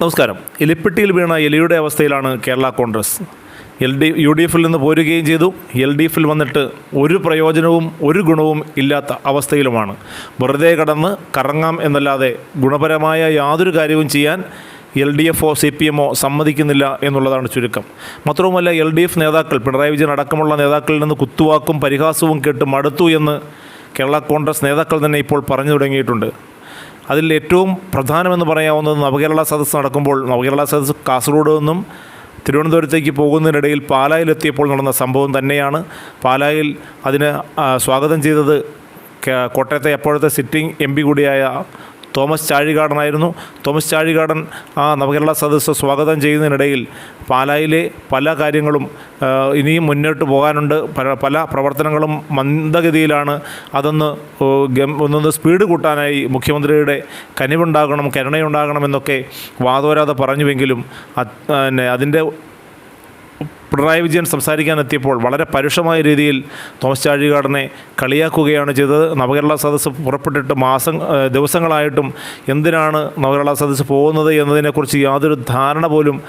നമസ്കാരം. എലിപ്പെട്ടിയിൽ വീണ എലിയുടെ അവസ്ഥയിലാണ് Kerala Congress. L D U D എഫിൽ നിന്ന് പോരുകയും ചെയ്തു. എൽ ഡി എഫിൽ വന്നിട്ട് ഒരു പ്രയോജനവും ഒരു ഗുണവും ഇല്ലാത്ത അവസ്ഥയിലുമാണ്. വെറുതെ കടന്ന് കറങ്ങാം എന്നല്ലാതെ ഗുണപരമായ യാതൊരു കാര്യവും ചെയ്യാൻ എൽ ഡി എഫോ സി പി എമ്മോ സമ്മതിക്കുന്നില്ല എന്നുള്ളതാണ് ചുരുക്കം. മാത്രവുമല്ല എൽ ഡി എഫ് നേതാക്കൾ പിണറായി വിജയൻ അടക്കമുള്ള നേതാക്കളിൽ നിന്ന് കുത്തുവാക്കും പരിഹാസവും കേട്ട് മടുത്തു എന്ന് കേരള കോൺഗ്രസ് നേതാക്കൾ തന്നെ ഇപ്പോൾ പറഞ്ഞു തുടങ്ങിയിട്ടുണ്ട്. അതിൽ ഏറ്റവും പ്രധാനമെന്ന് പറയാവുന്നത് നവകേരള സദസ് നടക്കുമ്പോൾ നവകേരള സദസ് കാസർഗോഡ് നിന്നും തിരുവനന്തപുരത്തേക്ക് പോകുന്നതിനിടയിൽ പാലായിലെത്തിയപ്പോൾ നടന്ന സംഭവം തന്നെയാണ്. പാലായിൽ അതിന് സ്വാഗതം ചെയ്തത് കോട്ടയത്തെ എപ്പോഴത്തെ സിറ്റിംഗ് എം പി കൂടിയായ തോമസ് ചാഴികാടനായിരുന്നു. തോമസ് ചാഴികാടൻ ആ നവകേരള സദസ്സ് സ്വാഗതം ചെയ്യുന്നതിനിടയിൽ പാലായിലെ പല കാര്യങ്ങളും ഇനിയും മുന്നോട്ട് പോകാനുണ്ട്. പല പ്രവർത്തനങ്ങളും മന്ദഗതിയിലാണ്. അതൊന്ന് ഒന്നൊന്ന് സ്പീഡ് കൂട്ടാനായി മുഖ്യമന്ത്രിയുടെ കനിവുണ്ടാകണം കരുണയുണ്ടാകണമെന്നൊക്കെ വാതോരാതെ പറഞ്ഞുവെങ്കിലും പിന്നെ അതിന്റെ പിണറായി വിജയൻ സംസാരിക്കാനെത്തിയപ്പോൾ വളരെ പരുഷമായ രീതിയിൽ തോമസ് ചാഴികാടനെ കളിയാക്കുകയാണ് ചെയ്തത്. നവകേരള സദസ്സ് പുറപ്പെട്ടിട്ട് മാസം ദിവസങ്ങളായിട്ടും എന്തിനാണ് നവകേരള സദസ്സ് പോകുന്നത് എന്നതിനെക്കുറിച്ച് യാതൊരു ധാരണ പോലും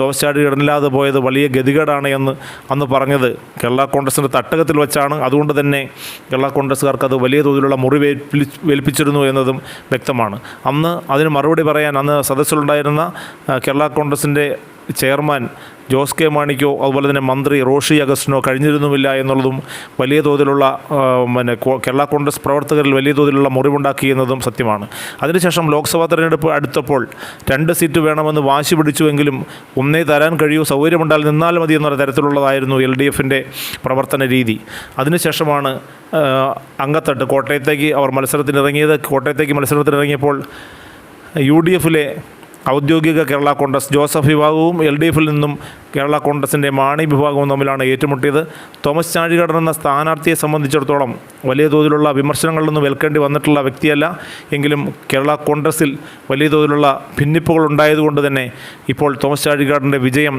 തോമസ് ചാഴികാടനില്ലാതെ പോയത് വലിയ ഗതികേടാണ് എന്ന് അന്ന് പറഞ്ഞത്. കേരള കോൺഗ്രസിന്റെ തട്ടകത്തിൽ വെച്ചാണ്. അതുകൊണ്ട് തന്നെ കേരള കോൺഗ്രസ്സുകാർക്ക് അത് വലിയ തോതിലുള്ള മുറി വേൽപ്പി- വേൽപ്പിച്ചിരുന്നു എന്നതും വ്യക്തമാണ്. അന്ന് അതിന് മറുപടി പറയാൻ അന്ന് സദസ്സിലുണ്ടായിരുന്ന കേരള കോൺഗ്രസിന്റെ ചെയർമാൻ ജോസ് കെ മാണിക്കോ അതുപോലെ തന്നെ മന്ത്രി റോഷി അഗസ്റ്റിനോ കഴിഞ്ഞിരുന്നുമില്ല എന്നുള്ളതും വലിയ തോതിലുള്ള പിന്നെ കേരള കോൺഗ്രസ് പ്രവർത്തകരിൽ വലിയ തോതിലുള്ള മുറിവുണ്ടാക്കി എന്നതും സത്യമാണ്. അതിനുശേഷം ലോക്സഭാ തെരഞ്ഞെടുപ്പ് അടുത്തപ്പോൾ രണ്ട് സീറ്റ് വേണമെന്ന് വാശി പിടിച്ചുവെങ്കിലും ഒന്നേ തരാൻ കഴിയൂ സൗകര്യമുണ്ടാൽ നിന്നാൽ മതി എന്ന തരത്തിലുള്ളതായിരുന്നു എൽ ഡി എഫിന്റെ പ്രവർത്തന രീതി. അതിനുശേഷമാണ് അങ്കത്തട്ട് കോട്ടയത്തേക്ക് അവർ മത്സരത്തിനിറങ്ങിയത്. കോട്ടയത്തേക്ക് മത്സരത്തിനിറങ്ങിയപ്പോൾ യു ഡി എഫിലെ ഔദ്യോഗിക കേരള കോൺഗ്രസ് ജോസഫ് വിഭാഗവും എൽ ഡി എഫിൽ നിന്നും കേരള കോൺഗ്രസിന്റെ മാണി വിഭാഗവും തമ്മിലാണ് ഏറ്റുമുട്ടിയത്. തോമസ് ചാഴികാടൻ എന്ന സ്ഥാനാർത്ഥിയെ സംബന്ധിച്ചിടത്തോളം വലിയ തോതിലുള്ള വിമർശനങ്ങളിലൊന്നും ഏൽക്കേണ്ടി വന്നിട്ടുള്ള വ്യക്തിയല്ല. എങ്കിലും കേരള കോൺഗ്രസിൽ വലിയ തോതിലുള്ള ഭിന്നിപ്പുകൾ ഉണ്ടായതുകൊണ്ട് തന്നെ ഇപ്പോൾ തോമസ് ചാഴികാടന്റെ വിജയം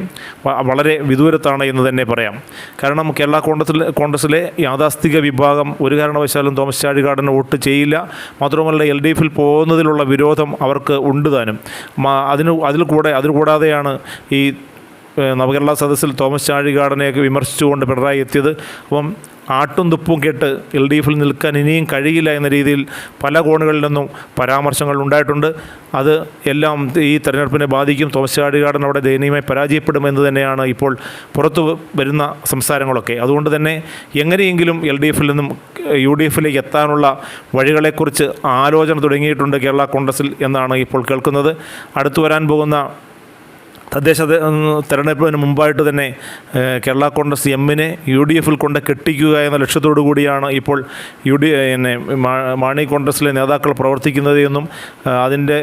വളരെ വിദൂരത്താണ് എന്ന് തന്നെ പറയാം. കാരണം കേരള കോൺഗ്രസിൽ കോൺഗ്രസിലെ യാഥാസ്ഥിക വിഭാഗം ഒരു കാരണവശാലും തോമസ് ചാഴികാടന് വോട്ട് ചെയ്യില്ല. മാത്രമല്ല എൽ ഡി എഫിൽ പോകുന്നതിലുള്ള വിരോധം അവർക്ക് ഉണ്ട് താനും. അതിന് അതിൽ കൂടെ അതിൽ കൂടാതെയാണ് ഈ നവകേരള സദസ്സിൽ തോമസ് ചാഴികാടനെയൊക്കെ വിമർശിച്ചുകൊണ്ട് പിണറായി എത്തിയത്. അപ്പം ആട്ടും തുപ്പും കേട്ട് എൽ ഡി എഫിൽ നിൽക്കാൻ ഇനിയും കഴിയില്ല എന്ന രീതിയിൽ പല കോണുകളിൽ നിന്നും പരാമർശങ്ങൾ ഉണ്ടായിട്ടുണ്ട്. അത് എല്ലാം ഈ തെരഞ്ഞെടുപ്പിനെ ബാധിക്കും. തോമസ് ചാഴികാടൻ അവിടെ ദയനീയമായി പരാജയപ്പെടുമെന്ന് തന്നെയാണ് ഇപ്പോൾ പുറത്തു വരുന്ന സംസാരങ്ങളൊക്കെ. അതുകൊണ്ട് തന്നെ എങ്ങനെയെങ്കിലും എൽ ഡി എഫിൽ നിന്നും യു ഡി എഫിലേക്ക് എത്താനുള്ള വഴികളെക്കുറിച്ച് ആലോചന തുടങ്ങിയിട്ടുണ്ട് കേരള കോൺഗ്രസിൽ എന്നാണ് ഇപ്പോൾ കേൾക്കുന്നത്. അടുത്തു വരാൻ പോകുന്ന തദ്ദേശ തെരഞ്ഞെടുപ്പിന് മുമ്പായിട്ട് തന്നെ കേരള കോൺഗ്രസ് എമ്മിനെ യു ഡി എഫിൽ കൊണ്ട് കെട്ടിക്കുക എന്ന ലക്ഷ്യത്തോടു കൂടിയാണ് ഇപ്പോൾ യു ഡി എന്നെ മാണി കോൺഗ്രസിലെ നേതാക്കൾ പ്രവർത്തിക്കുന്നത് എന്നും അതിന്റെ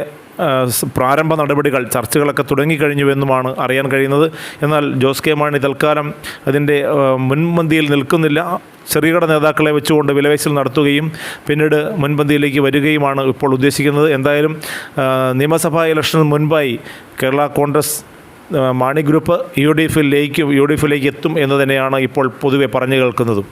പ്രാരംഭ നടപടികൾ ചർച്ചകളൊക്കെ തുടങ്ങിക്കഴിഞ്ഞുവെന്നുമാണ് അറിയാൻ കഴിയുന്നത്. എന്നാൽ ജോസ് കെ മാണി തൽക്കാലം അതിന്റെ മുൻപന്തിയിൽ നിൽക്കുന്നില്ല. ചെറുകിട നേതാക്കളെ വെച്ചുകൊണ്ട് വിലവയ്സൽ നടത്തുകയും പിന്നീട് മുൻപന്തിയിലേക്ക് വരികയുമാണ് ഇപ്പോൾ ഉദ്ദേശിക്കുന്നത്. എന്തായാലും നിയമസഭാ ഇലക്ഷന് മുൻപായി Kerala Congress Mani group U D എഫിലേക്ക് യു ഡി എഫിലേക്ക് എത്തും എന്ന് തന്നെയാണ് ഇപ്പോൾ പൊതുവെ പറഞ്ഞു കേൾക്കുന്നതും.